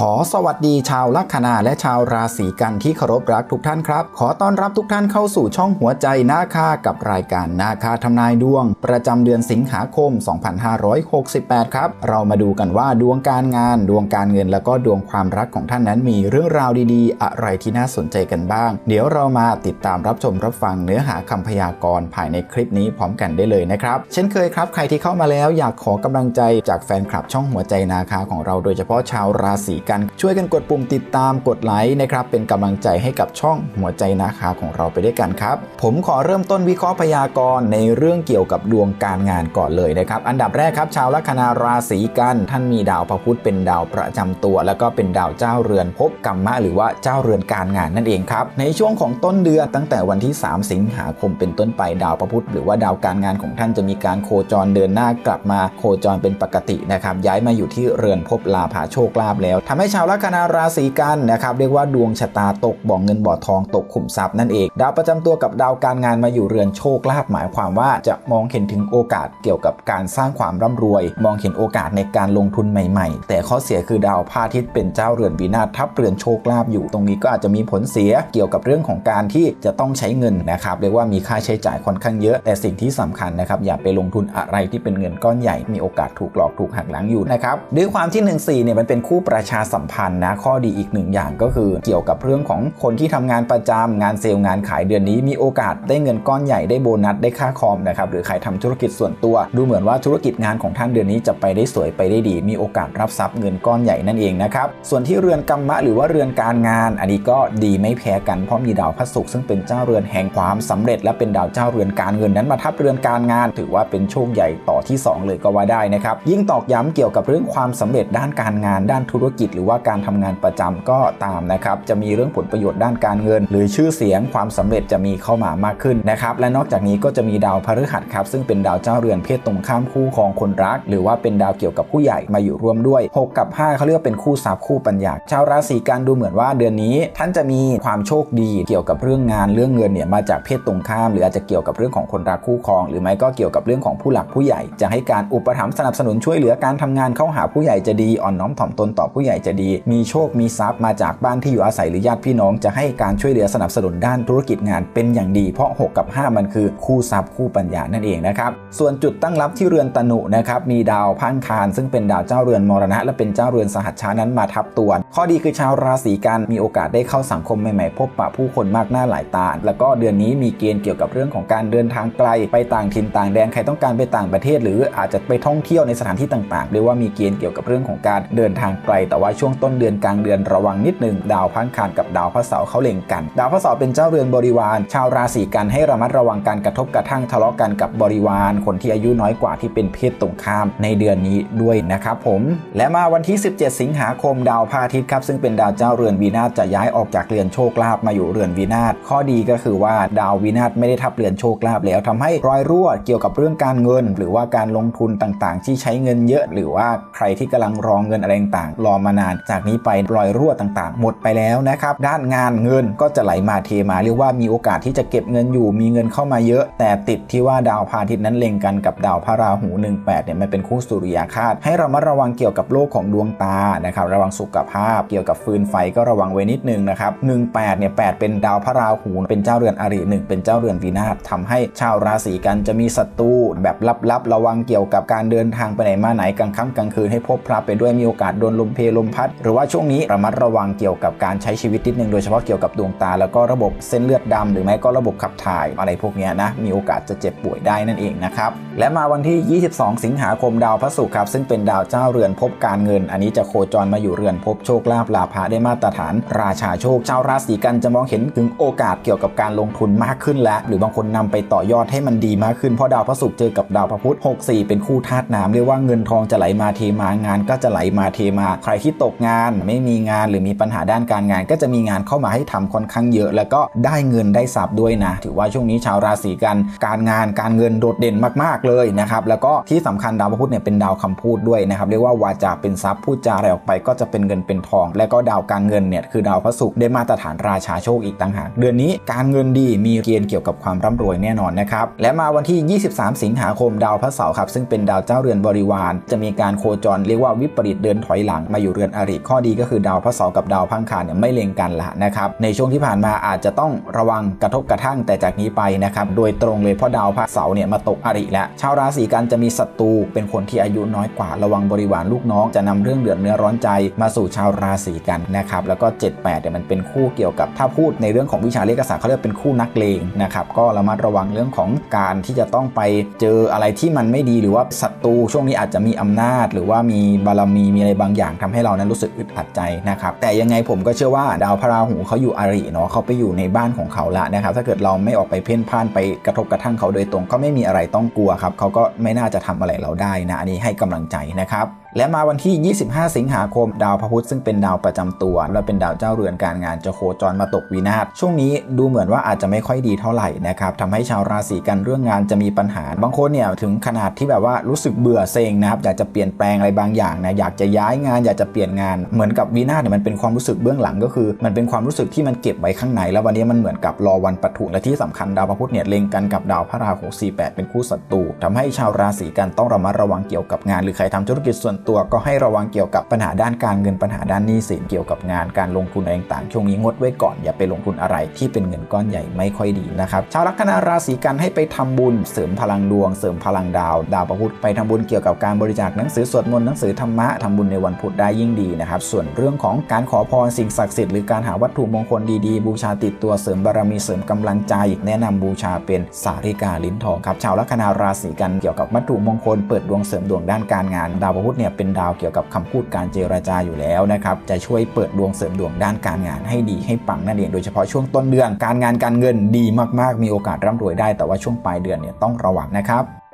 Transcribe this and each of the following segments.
ขอสวัสดีชาวลัคนาและชาวราศีกันที่เคารพรักทุกท่านครับ ขอต้อนรับทุกท่านเข้าสู่ช่องหัวใจนาคากับรายการนาคาทำนายดวง ประจำเดือนสิงหาคม 2568 ครับ เรามาดูกันว่าดวงการงาน ดวงการเงินแล้วก็ดวงความรักของท่านนั้นมีเรื่องราวดีๆ อะไรที่น่าสนใจกันบ้าง เดี๋ยวเรามาติดตามรับชมรับฟังเนื้อหาคำพยากรณ์ภายในคลิปนี้พร้อมกันได้เลยนะครับ เช่นเคยครับ ใครที่เข้ามาแล้วอยากขอกำลังใจจากแฟนคลับช่องหัวใจนาคาของเราโดยเฉพาะชาวราศีกัน ช่วยกันกดปุ่มติดตามกดไลค์นะครับเป็นกำลังใจให้กับช่องหัวใจนาคาของเราไปด้วยกันครับ ผมขอเริ่มต้นวิเคราะห์พยากรณ์ในเรื่องเกี่ยวกับดวงการงานก่อนเลยนะครับ อันดับแรกครับ ชาวลัคนาราศีกันท่านมีดาวพระพุธเป็นดาวประจำตัว แล้วก็เป็นดาวเจ้าเรือนภพกรรมะหรือว่าเจ้าเรือนการงานนั่นเองครับในช่วงของต้นเดือนตั้งแต่วันที่ 3 สิงหาคมเป็นต้นไปดาวพระพุธหรือว่าดาวการงานของท่านจะมีการโคจรเดินหน้ากลับมาโคจรเป็นปกตินะครับย้ายมาอยู่ที่เรือนภพลาภาโชคลาภแล้วทำให้ชาวลัคนาราศีกันนะครับเรียกว่าดวงชะตาตกบ่อเงินบ่อทองตกขุมทรัพย์นั่นเอง ดาวประจำตัวกับดาวการงานมาอยู่เรือนโชคลาภหมายความว่าจะมองเห็นถึงโอกาสเกี่ยวกับการสร้างความร่ำรวย มองเห็นโอกาสในการลงทุนใหม่ๆ แต่ข้อเสียคือดาวพาทิตย์เป็นเจ้าเรือนวินาศทับเรือนโชคลาภอยู่ ตรงนี้ก็อาจจะมีผลเสียเกี่ยวกับเรื่องของการที่จะต้องใช้เงินนะครับเรียกว่ามีค่าใช้จ่ายค่อนข้างเยอะ แต่สิ่งที่สำคัญนะครับอย่าไปลงทุนอะไรที่เป็นเงินก้อนใหญ่มีโอกาสถูกหลอกถูกหักหลังอยู่นะครับด้วยความที่ 1 4เนี่ยมันเป็นคู่ประชาสัมพันธ์นะข้อดีอีกหนึ่งอย่างก็คือเกี่ยวกับเรื่องของคนที่ทำงานประจำงานเซลล์งานขายเดือนนี้มีโอกาสได้เงินก้อนใหญ่ได้โบนัสได้ค่าคอมนะครับหรือใครทำธุรกิจส่วนตัว ดูเหมือนว่าธุรกิจงานของท่านเดือนนี้จะไปได้สวยไปได้ดี มีโอกาสรับทรัพย์เงินก้อนใหญ่นั่นเองนะครับส่วนที่เรือนกรรมะหรือว่าเรือนการงาน อันนี้ก็ดีไม่แพ้กันเพราะมีดาวพระศุกร์ซึ่งเป็นเจ้าเรือนแห่งความสำเร็จ และเป็นดาวเจ้าเรือนการเงินนั้นมาทับเรือนการงาน ถือว่าเป็นโชคใหญ่ต่อที่ 2 เลยก็ว่าได้นะครับยิ่งตอกย้ำเกี่ยวกับเรื่องความสำเร็จด้านการงานด้านธุรกิจหรือว่าการทำงานประจำก็ตามนะครับจะมีเรื่องผลประโยชน์ด้านการเงิน หรือชื่อเสียงความสำเร็จจะมีเข้ามามากขึ้นนะครับและนอกจากนี้ก็จะมีดาวพฤหัสครับซึ่งเป็นดาวเจ้าเรือนเพศตรงข้ามคู่ครองคนรัก หรือว่าเป็นดาวเกี่ยวกับผู้ใหญ่มาอยู่ร่วมด้วย 6 กับ 5เขาเรียกเป็นคู่ทรัพย์คู่ปัญญาชาวราศีกันดูเหมือนว่าเดือนนี้ ท่านจะมีความโชคดีเกี่ยวกับเรื่องงานเรื่องเงินเนี่ยมาจากเพศตรงข้าม หรืออาจจะเกี่ยวกับเรื่องของคนรักคู่ครอง หรือไม่ก็เกี่ยวกับเรื่องของผู้หลักผู้ใหญ่ จะให้การอุปถัมภ์สนับสนุนช่วยเหลือการทำงานเข้าหาผู้ใหญ่จะดีอ่อนน้อมถ่อมตนต่อผู้ใหญ่จะดี มีโชคมีทรัพย์มาจากบ้านที่อยู่อาศัยหรือญาติพี่น้องจะให้การช่วยเหลือสนับสนุนด้านธุรกิจงานเป็นอย่างดี เพราะ 6 กับ 5 มันคือคู่ทรัพย์คู่ปัญญานั่นเองนะครับส่วนจุดตั้งรับที่เรือนตนุนะครับมีดาวพังคารซึ่งเป็นดาวเจ้าเรือนมรณะ และเป็นเจ้าเรือนสหัชชานั้นมาทับตัวข้อดีคือชาวราศีกันมีโอกาสได้เข้าสังคมใหม่ๆ พบปะผู้คนมากหน้าหลายตาแล้วก็เดือนนี้มีเกณฑ์เกี่ยวกับเรื่องของการเดินทางไกล ไปต่างถิ่นต่างแดนใครต้องการไปต่างประเทศ หรืออาจจะไปท่องเที่ยวในสถานที่ต่างๆเรียกว่ามีเกณฑ์เกี่ยวกับเรื่องของการเดินทางไกลแต่ว่าช่วงต้นเดือนกลางเดือนระวังนิดหนึ่งดาวพังคารกับดาวพระเสาร์เขาเล็งกัน ดาวพระเสาร์เป็นเจ้าเรือนบริวาร ชาวราศีกันให้ระมัดระวังการกระทบกระทั่งทะเลาะกันกับบริวาร คนที่อายุน้อยกว่าที่เป็นเพศตรงข้ามในเดือนนี้ด้วยนะครับผม และมาวันที่ 17 สิงหาคมดาวพาทิตย์ครับซึ่งเป็นดาวเจ้าเรือนวีนาศจะย้ายออกจากเรือนโชคลาภมาอยู่เรือนวีนาศข้อดีก็คือว่าดาววีนาศไม่ได้ทับเรือนโชคลาภแล้วทำให้รอยรั่วเกี่ยวกับเรื่องการเงิน หรือว่าการลงทุนต่างๆ ที่ใช้เงินเยอะ หรือว่าใครที่กำลังรองเงินอะไรต่างๆรอมานาน จากนี้ไปรอยรั่วต่างๆ หมดไปแล้วนะครับ ด้านงานเงินก็จะไหลมาเทมาเรียกว่ามีโอกาสที่จะเก็บเงินอยู่ มีเงินเข้ามาเยอะ แต่ติดที่ว่าดาวพาทิตย์นั้นเล็งกันกับดาวพระราหู 18เนี่ยมันเป็นคู่สุริยคาตให้เรามาระวังเกี่ยวกับโรคของดวงตานะครับระวังสุขภาพ เกี่ยวกับฟืนไฟก็ระวังไว้นิดนึงนะครับ18เนี่ย8เป็นดาวพระราหูเป็นเจ้าเรือนอริหนึ่งเป็นเจ้าเรือนวินาศทำให้ชาวราศีกันจะมีศัตรูแบบลับๆ ระวังเกี่ยวกับการเดินทางไปไหนมาไหนกลางค่ำกลางคืนให้พบพระไปด้วยมีโอกาสโดนลมเพลมพัด หรือว่าช่วงนี้ระมัดระวังเกี่ยวกับการใช้ชีวิตนิดนึงโดยเฉพาะเกี่ยวกับดวงตา แล้วก็ระบบเส้นเลือดดำหรือไม่ก็ระบบขับถ่ายอะไรพวกนี้นะมีโอกาสจะเจ็บป่วยได้นั่นเองนะครับและมาวันที่ 22 สิงหาคมดาวพระศุกร์ครับซึ่งเป็นดาวเจ้าเรือนพบการเงิน อันนี้จะโคจรมาอยู่เรือนพบโชคลาภลาภะได้มาตรฐาน ราชาโชคชาวราศีกันจะมองเห็นถึงโอกาสเกี่ยวกับการลงทุนมากขึ้นแล้ว หรือบางคนนำไปต่อยอดให้มันดีมากขึ้นเพราะดาวพระศุกร์เจอกับดาวพระพุธ 64 เป็นคู่ธาตุน้ำเรียกว่าเงินทองจะไหลมาเทมางานก็จะไหลมาเทมาใครที่ตกงาน ไม่มีงานหรือมีปัญหาด้านการงาน ก็จะมีงานเข้ามาให้ทำค่อนข้างเยอะ แล้วก็ได้เงินได้ทรัพย์ด้วยนะ ถือว่าช่วงนี้ชาวราศีกัน การงานการเงินโดดเด่นมากๆเลยนะครับ แล้วก็ที่สำคัญดาวพระพุธเนี่ยเป็นดาวคำพูดด้วยนะครับเรียกว่าวาจาเป็นทรัพย์พูดจาอะไรออกไป ก็จะเป็นเงินเป็นทอง และก็ดาวการเงินเนี่ยคือดาวพระศุกร์ได้มาตรฐานราชาโชคอีกต่างหากเดือนนี้การเงินดีมีเกณฑ์เกี่ยวกับความร่ำรวยแน่นอนนะครับและมาวันที่ 23 สิงหาคมดาวพระเสาร์ครับซึ่งเป็นดาวเจ้าเรือนบริวาร จะมีการโคจรเรียกว่าวิปริตเดินถอยหลังมาอยู่เรือนอนอริข้อดีก็คือดาวพระเสาร์กับดาวพังคารเนี่ยไม่เล็งกันละนะครับในช่วงที่ผ่านมาอาจจะต้องระวังกระทบกระทั่งแต่จากนี้ไปนะครับโดยตรงเลยเพราะดาวพระเสาร์เนี่ยมาตกอริแล้วชาวราศีกันจะมีศัตรูเป็นคนที่อายุน้อยกว่าระวังบริวารลูกน้อง จะนำเรื่องเดือดเนื้อร้อนใจมาสู่ชาวราศีกันนะครับแล้วก็ 78เนี่ยมันเป็นคู่เกี่ยวกับ ถ้าพูดในเรื่องของวิชาเลขศาสตร์เขาเรียกเป็นคู่นักเลงนะครับก็ระมัดระวังเรื่องของการที่จะต้องไปเจออะไรที่มันไม่ดีหรือว่าศัตรูช่วงนี้อาจจะมีอำนาจ หรือว่ามีบารมีมีอะไรบางอย่างทำให้เรานั้นรู้สึกอึดอัดใจนะครับแต่ยังไงผมก็เชื่อว่าดาวพระราหูเขาอยู่อาริเนาะเขาไปอยู่ในบ้านของเขาละนะครับถ้าเกิดเราไม่ออกไปเพ่นพ่านไปกระทบกระทั่งเขาโดยตรงก็ไม่มีอะไรต้องกลัวครับเขาก็ไม่น่าจะทำอะไรเราได้นะอันนี้ให้กำลังใจนะครับ และมาวันที่ 25 สิงหาคม ดาวพระพุธซึ่งเป็นดาวประจำตัว และเป็นดาวเจ้าเรือนการงานจะโคจรมาตกวินาศช่วงนี้ดูเหมือนว่าอาจจะไม่ค่อยดีเท่าไหร่นะครับทำให้ชาวราศีกันเรื่องงานจะมีปัญหา บางคนเนี่ยถึงขนาดที่แบบว่ารู้สึกเบื่อเซ็งนะครับอยากจะเปลี่ยนแปลงอะไรบางอย่างนะอยากจะย้ายงานอยากจะเปลี่ยนงาน เหมือนกับวินาศเนี่ยมันเป็นความรู้สึกเบื้องหลังก็คือ มันเป็นความรู้สึกที่มันเก็บไว้ข้างใน แล้ววันนี้มันเหมือนกับรอวันปะทุและที่สำคัญดาวพระพุธเนี่ยเล็งกันกับดาวพระราหู48 เป็นคู่ศัตรูทำให้ชาวราศีกันต้องระมัดระวังเกี่ยวกับงาน หรือใครทำธุรกิจส่วนตัวก็ให้ระวังเกี่ยวกับปัญหาด้านการเงินปัญหาด้านหนี้สินเกี่ยวกับงานการลงทุนอะไรต่างช่วงนี้งดไว้ก่อนอย่าไปลงทุนอะไรที่เป็นเงินก้อนใหญ่ไม่ค่อยดีนะครับชาวลัคนาราศีกันให้ไปทำบุญ เสริมพลังดวง เสริมพลังดาว ดาวประพุธไปทำบุญเกี่ยวกับการบริจาคหนังสือสวดมนต์หนังสือธรรมะทำบุญในวันพุธได้ยิ่งดีนะครับส่วนเรื่องของการขอพรสิ่งศักดิ์สิทธิ์หรือการหาวัตถุมงคลดีๆ บูชาติดตัวเสริมบารมีเสริมกำลังใจ แนะนำบูชาเป็นสาริกาลิ้นทองครับชาวลัคนาราศีกันเกี่ยวกับวัตถุมงคลเปิดดวงเสริมดวงด้านการงาน ดาวประพุธเนี่ยเป็นดาวเกี่ยวกับคำพูดการเจรจาอยู่แล้วนะครับจะช่วยเปิดดวงเสริมดวงด้านการงานให้ดีให้ปังนั่นเองโดยเฉพาะช่วงต้นเดือนการงานการเงินดีมากๆ มีโอกาสร่ำรวยได้แต่ว่าช่วงปลายเดือนเนี่ยต้องระวังนะครับ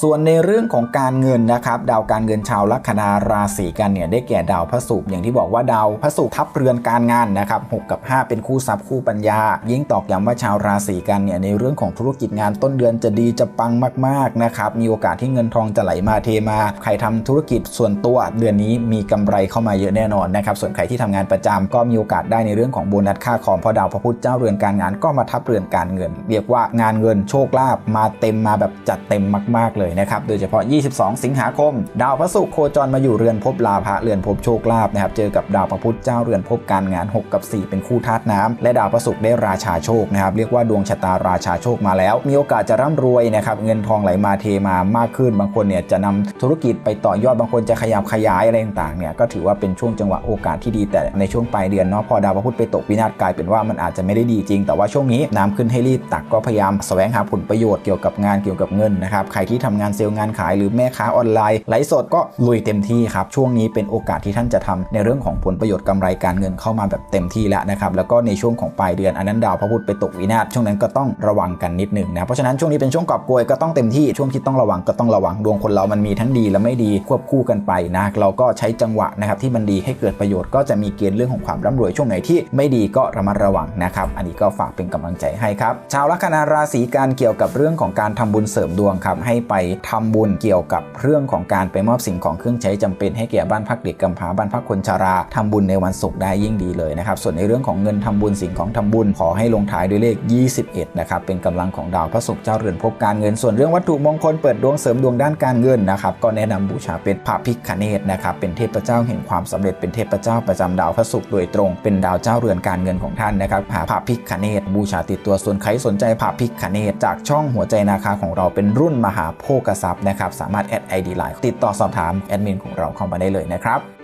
ส่วนในเรื่องของการเงินนะครับดาวการเงินชาวลัคนาราศีกันเนี่ยได้แก่ดาวพระศุกร์อย่างที่บอกว่าดาวพระศุกร์ทับเรือนการงานนะครับ6กับ 5 เป็นคู่ทรัพย์คู่ปัญญา ยิ่งตอกย้ำว่าชาวราศีกันเนี่ยในเรื่องของธุรกิจงานต้นเดือนจะดีจะปังมากๆนะครับมีโอกาสที่เงินทองจะไหลมาเทมา ใครทำธุรกิจส่วนตัวเดือนนี้มีกำไรเข้ามาเยอะแน่นอนนะครับส่วนใครที่ทำงานประจำก็มีโอกาสได้ในเรื่องของโบนัสค่าคอมเพราะดาวพระพุธเจ้าเรือนการงานก็มาทับเรือนการเงิน เรียกว่างานเงินโชคลาภมาเต็มมาแบบจัดเต็มมากๆเลยนะครับ โดยเฉพาะ 22 สิงหาคม ดาวพระศุกร์โคจรมาอยู่เรือนภพลาภะเรือนภพโชคลาภนะครับ เจอกับดาวพระพุธเจ้าเรือนภพการงาน 6 กับ 4 เป็นคู่ธาตุน้ำและดาวพระศุกร์ได้ราชาโชคนะครับ เรียกว่าดวงชะตาราชาโชคมาแล้ว มีโอกาสจะร่ำรวยนะครับ เงินทองไหลมาเทมามากขึ้น บางคนเนี่ยจะนำธุรกิจไปต่อยอด บางคนจะขยับขยายอะไรต่างๆ เนี่ย ก็ถือว่าเป็นช่วงจังหวะโอกาสที่ดี แต่ในช่วงปลายเดือนเนาะ พอดาวพระพุธไปตกวินาศกลายเป็นว่ามันอาจจะไม่ได้ดีจริง แต่ว่าช่วงนี้น้ำขึ้นให้รีบตักก็พยายามแสวงหาผลประโยชน์เกี่ยวกับงานเกี่ยวกับเงินนะครับ ใครที่ทำงานเซลล์งานขายหรือแม่ค้าออนไลน์ไลฟ์สดก็ลุยเต็มที่ครับ ช่วงนี้เป็นโอกาสที่ท่านจะทำในเรื่องของผลประโยชน์กำไรการเงินเข้ามาแบบเต็มที่แล้วนะครับแล้วก็ในช่วงของปลายเดือนอันนั้นดาวพระพุธไปตกวินาศช่วงนั้นก็ต้องระวังกันนิดหนึ่งนะเพราะฉะนั้นช่วงนี้เป็นช่วงกอบโกยก็ต้องเต็มที่ช่วงที่ต้องระวังก็ต้องระวังดวงคนเรามันมีทั้งดีและไม่ดีควบคู่กันไปนะเราก็ใช้จังหวะนะครับที่มันดีให้เกิดประโยชน์ก็จะมีเกณฑ์เรื่องของความร่ำรวยช่วงไหนที่ไม่ดีก็ระมัดระวังนะครับอันนี้ก็ฝากเป็นกำลังใจให้ครับชาวลัคนาราศีกันเกี่ยวกับเรื่องของการทำบุญเสริมดวงครับให้ไปทำบุญเกี่ยวกับเรื่องของการไปมอบสิ่งของเครื่องใช้จำเป็นให้แก่บ้านพักเด็กกำพร้าบ้านพักคนชราทำบุญในวันศุกร์ได้ยิ่งดีเลยนะครับส่วนในเรื่องของเงินทำบุญสิ่งของทำบุญขอให้ลงท้ายด้วยเลข 21นะครับเป็นกำลังของดาวพระศุกร์เจ้าเรือนภพการเงินส่วนเรื่องวัตถุมงคลเปิดดวงเสริมดวงด้านการเงินนะครับก็แนะนำบูชาเป็นพระพิฆเนศนะครับเป็นเทพเจ้าแห่งความสำเร็จเป็นเทพเจ้าประจำดาวพระศุกร์โดยตรงเป็นดาวเจ้าเรือนการเงินของท่านนะครับหาพระพิฆเนศบูชาติดตัวส่วนใครสนใจพระพิฆเนศจากช่องหัวใจนาคาของเราเป็นรุ่นมหาโโภกทรัพย์นะครับ สามารถแอดไอดีไลน์ติดต่อสอบถามแอดมินของเราเข้ามาได้เลยนะครับ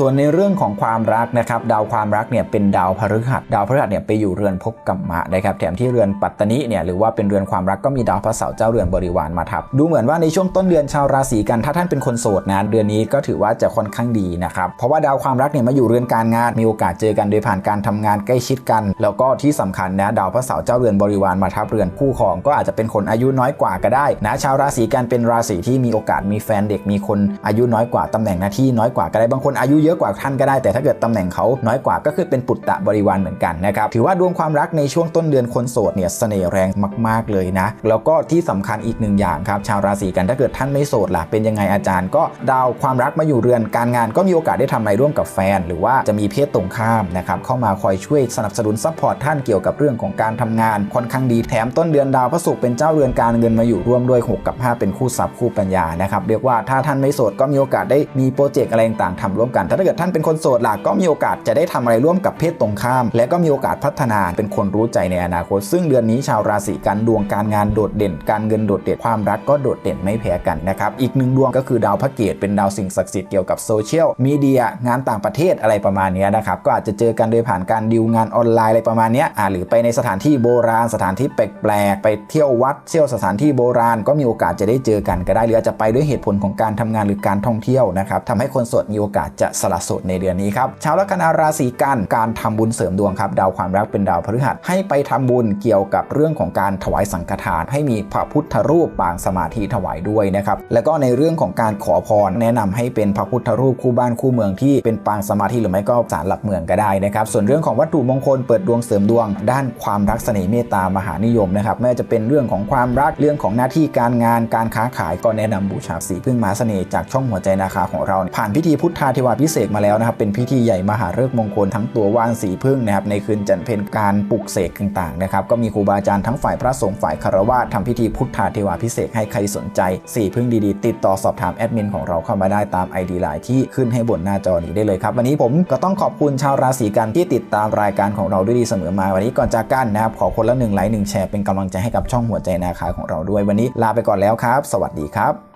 ส่วนในเรื่องของความรักนะครับดาวความรักเนี่ยเป็นดาวพฤหัสดาวพฤหัสเนี่ยไปอยู่เรือนภพกัมมะนะครับแถมที่เรือนปัตตนิเนี่ยหรือว่าเป็นเรือนความรักก็มีดาวพระเสาร์เจ้าเรือนบริวารมาทับ ดูเหมือนว่าในช่วงต้นเดือนชาวราศีกันถ้าท่านเป็นคนโสดนะเดือนนี้ก็ถือว่าจะค่อนข้างดีนะครับเพราะว่าดาวความรักเนี่ยมาอยู่เรือนการงานมีโอกาสเจอกันโดยผ่านการทำงานใกล้ชิดกัน แล้วก็ที่สำคัญนะดาวพระเสาร์เจ้าเรือนบริวารมาทับเรือนคู่ครองก็อาจจะเป็นคนอายุน้อยกว่าก็ได้นะชาวราศีกันเป็นราศีที่มีโอกาสมีแฟนเด็กมีคนอายุน้อยกว่าตำแหน่งหน้าที่น้อยกว่าก็ได้บางคนอายุเเยอะกว่าท่านก็ได้แต่ถ้าเกิดตำแหน่งเขาน้อยกว่าก็คือเป็นปุตตะบริวารเหมือนกันนะครับถือว่าดวงความรักในช่วงต้นเดือนคนโสดเนี่ยเสน่ห์แรงมาก ๆเลยนะ แล้วก็ที่สำคัญอีกหนึ่งอย่างครับชาวราศีกันถ้าเกิดท่านไม่โสดล่ะเป็นยังไงอาจารย์ ก็ดาวความรักมาอยู่เรือนการงานก็มีโอกาสได้ทำอะไรร่วมกับแฟน หรือว่าจะมีเพศตรงข้ามนะครับเข้ามาคอยช่วยสนับสนุนซัพพอร์ตท่านเกี่ยวกับเรื่องของการทำงานค่อนข้างดีแถมต้นเดือนดาวพระศุกร์เป็นเจ้าเรือนการเงินมาอยู่ร่วมด้วย 6 กับ 5 เป็นคู่ทรัพย์คู่ปัญญานะครับเรียกว่าถ้าท่านไม่โสดก็มีโอกาสได้มีโปรเจกต์อะไรต่างๆทำร่วมกันถ้าถ้าเกิดท่านเป็นคนโสดล่ะก็มีโอกาสจะได้ทำอะไรร่วมกับเพศตรงข้าม และก็มีโอกาสพัฒนาเป็นคนรู้ใจในอนาคต ซึ่งเดือนนี้ชาวราศีกันดวงการงานโดดเด่น การเงินโดดเด่นความรักก็โดดเด่นไม่แพ้กันนะครับอีกหนึ่งดวงก็คือดาวพระเกตเป็นดาวสิ่งศักดิ์สิทธิ์เกี่ยวกับโซเชียลมีเดียงานต่างประเทศอะไรประมาณนี้นะครับก็อาจจะเจอกันโดยผ่านการดิวงานออนไลน์อะไรประมาณนี้อ่าหรือไปในสถานที่โบราณสถานที่แปลกๆไปเที่ยววัดเที่ยวสถานที่โบราณ ก็มีโอกาสจะได้เจอกันก็ได้หรืออาจจะไปด้วยเหตุผลของการทำงานหรือการท่องเที่ยวนะครับทำให้คนโสดมีโอกาสจะสละโสดในเดือนนี้ครับชาวลัคนาราศีกันการทำบุญเสริมดวงครับดาวความรักเป็นดาวพฤหัสให้ไปทำบุญเกี่ยวกับเรื่องของการถวายสังฆทาน ให้มีพระพุทธรูปปางสมาธิถวายด้วยนะครับแล้วก็ในเรื่องของการขอพรแนะนำให้เป็นพระพุทธรูปคู่บ้านคู่เมืองที่เป็นปางสมาธิหรือไม่ก็ศาลหลักเมืองก็ได้นะครับส่วนเรื่องของวัตถุมงคลเปิดดวงเสริมดวง ด้านความรักเสน่ห์เมตตามหานิยมนะครับไม่ว่าจะเป็นเรื่องของความรักเรื่องของหน้าที่การงานการค้าขายก็แนะนำบูชาสีพึ่งมหาเสน่ห์จากช่องหัวใจนาคาของเรา ผ่านพิธีพุทธาเทวาพิเศษกมาแล้วนะครับเป็นพิธีใหญ่มหาฤกษ์มงคลทั้งตัวว่านสีพึ่งนะครับในคืนจันเพ็ญการปลุกเสกต่างๆนะครับก็มีครูบาอาจารย์ทั้งฝ่ายพระสงฆ์ฝ่ายคารวะทำพิธีพุทธาเทวาพิเศษให้ใครสนใจสีพึ่งดีๆ ติดต่อสอบถามแอดมินของเราเข้ามาได้ตาม ID ไลน์ที่ขึ้นให้บนหน้าจอนี้ได้เลยครับ วันนี้ผมก็ต้องขอบคุณชาวราศีกันที่ติดตามรายการของเราด้วยดีเสมอมาวันนี้ก่อนจากกันนะครับขอคนละหนึ่งไลค์หนึ่งแชร์เป็นกำลังใจให้กับช่องหัวใจนาคาของเราด้วยวันนี้ลาไปก่อนแล้วครับ สวัสดีครับ